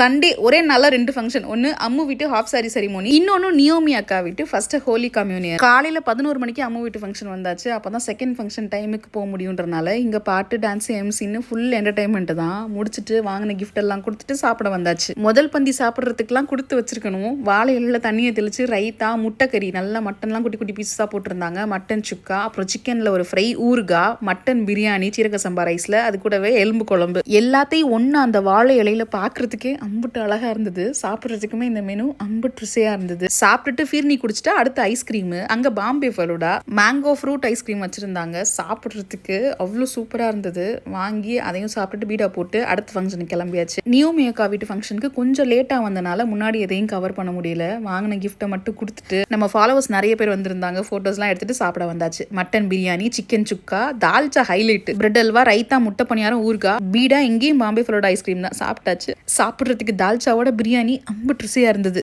Sunday ஒரே நாளில் ரெண்டு ஃபங்க்ஷன் ஒன்று அம்மு வீட்டு ஹாஃப் சாரி செரிமோனி இன்னொன்று நியோமி அக்கா வீட்டு ஃபர்ஸ்ட் ஹோலி கம்யூனியன் காலையில் பதினோரு மணிக்கு அம்மு வீட்டு ஃபங்க்ஷன் வந்தாச்சு. அப்போ தான் செகண்ட் ஃபங்க்ஷன் டைமுக்கு போக முடியுன்றனால இங்கே பாட்டு டான்ஸ் எம்சின்னு ஃபுல் என்டர்டைன்மெண்ட் தான். முடிச்சுட்டு வாங்கின கிஃப்ட் எல்லாம் கொடுத்துட்டு சாப்பிட வந்தாச்சு. முதல் பந்தி சாப்பிட்றதுக்குலாம் கொடுத்து வச்சிருக்கணும். வாழை இலையில் தண்ணியை தெளிச்சு ரைத்தா முட்டைக்கறி நல்லா மட்டன்லாம் குட்டி குட்டி பீஸஸாக போட்டிருந்தாங்க. மட்டன் சுக்கா அப்புறம் சிக்கனில் ஒரு ஃப்ரை ஊறுகா மட்டன் பிரியாணி சீரக சம்பா ரைஸில் அது கூடவே எலும்பு குழம்பு. எல்லாத்தையும் ஒன்று அந்த வாழை இலையில பார்க்கறதுக்கே அம்புட்டு அழகா இருந்தது. சாப்பிட்றதுக்குமே இந்த மெனு அம்புட்டு ருசியாக இருந்தது. சாப்பிட்டுட்டு ஃபீர்னி குடிச்சிட்டா அடுத்து ஐஸ்கிரீமு அங்கே Bombay falooda mango fruit ice cream வச்சுருந்தாங்க. சாப்பிட்றதுக்கு அவ்வளோ சூப்பராக இருந்தது. வாங்கி அதையும் சாப்பிட்டுட்டு பீடா போட்டு அடுத்த ஃபங்க்ஷனுக்கு கிளம்பியாச்சு. நியூ மேக்கா வீட்டு ஃபங்க்ஷனுக்கு கொஞ்சம் லேட்டாக வந்தனால முன்னாடி எதையும் கவர் பண்ண முடியல. வாங்கின கிஃப்ட்டை மட்டும் கொடுத்துட்டு நம்ம ஃபாலோவர்ஸ் நிறைய பேர் வந்திருந்தாங்க. ஃபோட்டோஸ்லாம் எடுத்துட்டு சாப்பிட வந்தாச்சு. Mutton biryani chicken chukka dalcha highlight bread halwa raita முட்டை பணியாரம் ஊர்கா பீடா இங்கேயும் பாம்பே ஃபலோட ஐஸ்கிரீம் தான் சாப்பிட்டாச்சு. சாப்பிட்றதுக்கு தால்ச்சாவோட பிரியாணி அம்பு ருசியாக இருந்தது.